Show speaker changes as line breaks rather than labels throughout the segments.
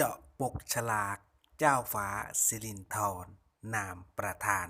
เจาะปกฉลาก เจ้าฟ้าสิรินทรนามประธาน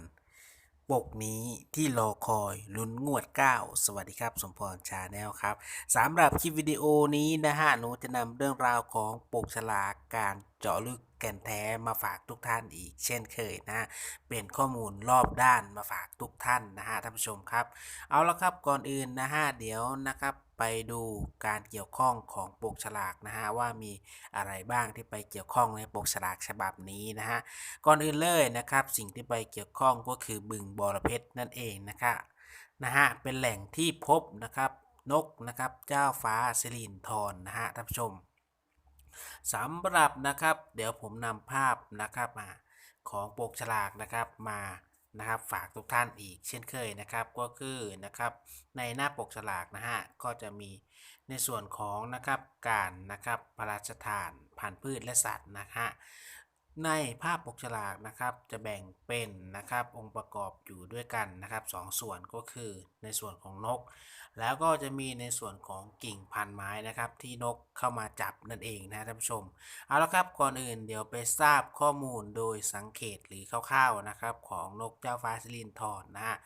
ปกนี้ที่รอคอยลุ้นงวด 9 สวัสดีครับ สมพรชาแนลครับสำหรับคลิปวิดีโอนี้นะฮะหนูจะนำเรื่องราวของปกฉลากการเจาะลึกแก่นแท้มาฝากทุกท่านอีกเช่นเคยนะเป็นข้อมูลรอบด้านมาฝากทุกท่านนะฮะท่านผู้ชมครับ เอาละครับก่อนอื่นนะฮะเดี๋ยวนะครับไปดูการเกี่ยวข้องของปกฉลากนะฮะว่ามีอะไรบ้างที่ไปเกี่ยวข้องในปกฉลากฉบับนี้นะฮะก่อนอื่นเลยนะครับ สิ่งที่ไปเกี่ยวข้องก็คือบึงบอระเพชรนั่นเองนะครับนะฮะเป็นแหล่งที่พบนะครับนกนะครับเจ้าฟ้าสิรินธรนะฮะท่านผู้ชม สำหรับนะครับ เดี๋ยวผมนำภาพนะครับมาของปกฉลากนะครับมานะครับฝากทุกท่านอีกเช่นเคยนะครับก็คือนะครับในหน้าปกฉลากนะฮะก็จะมีในส่วนของนะครับการนะครับพระราชทานพันธุ์พืชและสัตว์นะฮะ ในภาพปกฉลากนะครับจะแบ่งเป็นนะครับองค์ประกอบอยู่ด้วยกันนะครับสองส่วนก็คือในส่วนของนก แล้วก็จะมีในส่วนของกิ่งพันไม้นะครับที่นกเข้ามาจับนั่นเองนะท่านผู้ชมเอาละครับก่อนอื่นเดี๋ยวไปทราบข้อมูลโดยสังเกตหรือคร่าวๆนะครับของนกเจ้าฟ้าสิรินธรนะฮะ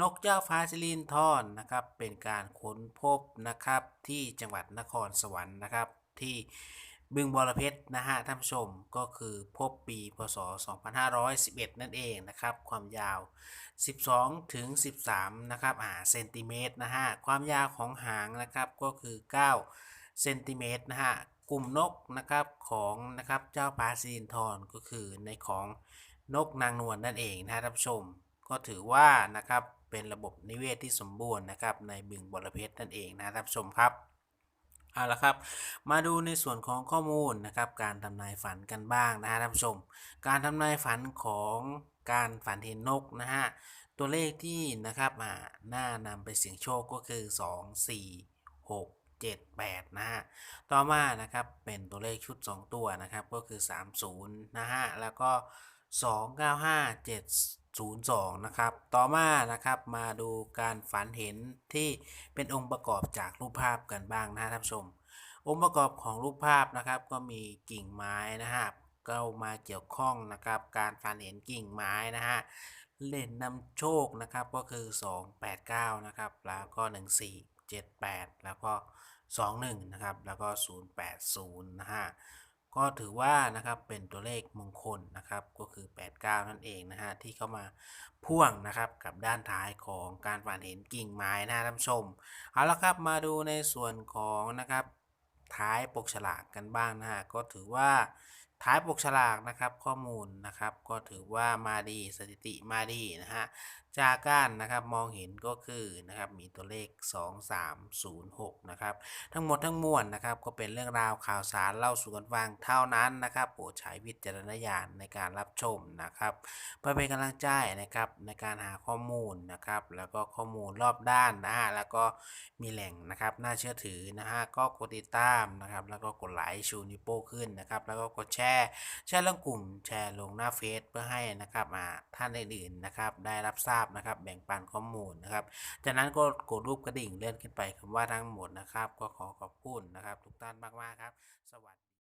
นกเจ้าฟ้าสิรินธรนะครับเป็นการค้นพบนะครับที่จังหวัดนครสวรรค์นะครับที่ บึงบอระเพชรนะฮะท่านผู้ชมก็คือพบปีพศ 2511 นั่นเองนะครับ ความยาว 12 ถึง 13 นะครับอ่าเซนติเมตรนะฮะความยาวของหางนะครับก็คือ 9 เซนติเมตรนะฮะกลุ่มนกนะครับของนะครับเจ้าฟ้าสิรินก็คือในของนกนางนวลนั่นเองนะท่านผู้ชม ก็ถือว่านะครับเป็นระบบนิเวศที่สมบูรณ์นะครับในบึงบอระเพชรนั่นเองนะท่านผู้ชมครับ เอาละครับ มาดูในส่วนของข้อมูลนะครับ การทำนายฝันกันบ้างนะฮะท่านผู้ชม การทำนายฝันของการฝันเห็นนกนะฮะ ตัวเลขที่นะครับอ่าน่านำไปเสี่ยงโชคก็คือ 2 4 6 7 8นะฮะ ต่อมานะครับเป็นตัวเลขชุด 2 ตัวนะครับก็คือ 30นะฮะ แล้วก็ 02 นะครับ ต่อมานะครับมาดูการฝันเห็นที่เป็นองค์ประกอบจากรูปภาพกันบ้างนะท่านผู้ชม องค์ประกอบของรูปภาพนะครับ ก็มีกิ่งไม้นะฮะก็มาเกี่ยวข้องนะครับ การฝันเห็นกิ่งไม้นะฮะเล่นนำโชคนะครับก็คือ 289 นะครับ แล้วก็ 1478 แล้วก็ 21 นะครับ แล้วก็ 080 นะฮะ ก็ถือว่านะครับเป็นตัวเลขมงคลนะครับก็คือ 89 นั่นเองนะฮะที่เข้ามาพ่วงนะครับกับด้านท้ายของการฝันเห็นกิ่งไม้นะท่านผู้ชมเอาละครับมาดูในส่วนของนะครับท้ายปกฉลากกันบ้างนะฮะก็ถือว่า ท้ายปกฉลากนะครับข้อมูลนะครับ ก็ถือว่ามาดีสถิติมาดีนะฮะจากการนะครับมองเห็นก็คือนะครับมีตัวเลข 2306 นะครับ ทั้งหมดทั้งมวลนะครับก็เป็นเรื่องราวข่าวสารเล่าสู่กันฟังเท่านั้นนะครับโปรดใช้วิจารณญาณในการรับชมนะครับเพื่อเป็นกำลังใจนะครับในการหาข้อมูลนะครับ แล้วก็ข้อมูลรอบด้านนะฮะแล้วก็มีแหล่งนะครับน่าเชื่อถือนะฮะก็กดติดตามนะครับ แล้วก็กดไลค์ชูนิ้วโป้งขึ้นนะครับ แล้วก็กดแชร์แชร์ลงกลุ่มแชร์ลงหน้าเฟซเพื่อให้นะครับท่านอื่นๆนะครับได้รับทราบนะครับแบ่งปันข้อมูลนะครับ จากนั้นก็กดรูปกระดิ่งเลื่อนขึ้นไปคำว่าทั้งหมดนะครับ ก็ขอขอบคุณนะครับ ทุกท่านมากๆครับ สวัสดี